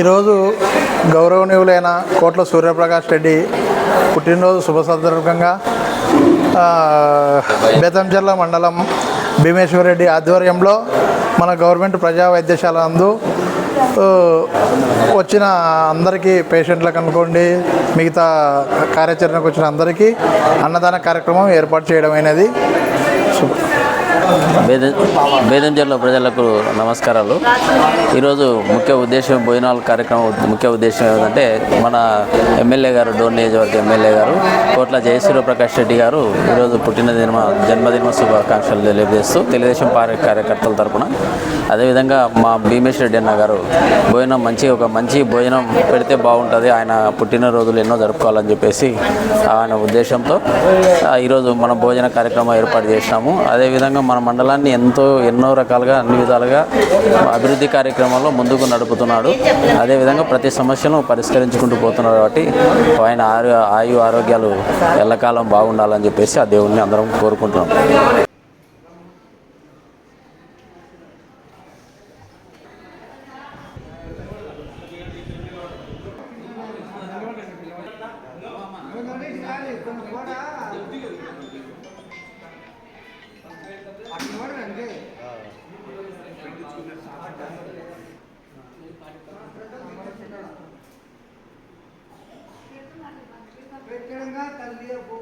ఈరోజు గౌరవనీయులైన కోట్ల సూర్యప్రకాష్ రెడ్డి పుట్టినరోజు శుభ సందర్భంగా బేతంచెర్ల మండలం భీమేశ్వర్ రెడ్డి ఆధ్వర్యంలో మన గవర్నమెంట్ ప్రజా వైద్యశాల నందు వచ్చిన అందరికీ పేషెంట్లకు అనుకోండి మిగతా కార్యాచరణకు వచ్చిన అందరికీ అన్నదాన కార్యక్రమం ఏర్పాటు చేయడం అనేది శుభ బేదంచెర్ల ప్రజలకు నమస్కారాలు. ఈరోజు ముఖ్య ఉద్దేశం భోజనాల కార్యక్రమం ముఖ్య ఉద్దేశం ఏంటంటే మన ఎమ్మెల్యే గారు డోర్ నియోజకవర్గ ఎమ్మెల్యే గారు కోట్ల జయశ్రీ ప్రకాష్ రెడ్డి గారు ఈరోజు పుట్టినదిన జన్మదిన శుభాకాంక్షలు తెలియజేస్తూ తెలుగుదేశం పార్టీ కార్యకర్తల తరపున. అదేవిధంగా మా భీమేష్ రెడ్డి అన్న గారు భోజనం మంచి ఒక మంచి భోజనం పెడితే బాగుంటుంది ఆయన పుట్టినరోజులు ఎన్నో జరుపుకోవాలని చెప్పేసి ఆయన ఉద్దేశంతో ఈరోజు మన భోజన కార్యక్రమం ఏర్పాటు చేసినాము. అదేవిధంగా చూసినా మన మండలాన్ని ఎంతో ఎన్నో రకాలుగా అన్ని విధాలుగా అభివృద్ధి కార్యక్రమాల్లో ముందుకు నడుపుతున్నాడు. అదేవిధంగా ప్రతి సమస్యను పరిష్కరించుకుంటూ పోతున్నాడు కాబట్టి ఆయన ఆయు ఆయు ఆరోగ్యాలు ఎల్లకాలం బాగుండాలని చెప్పేసి ఆ దేవుణ్ణి అందరం కోరుకుంటున్నాం. కూడా வெற்றிடங்கா தள்ளிய போ.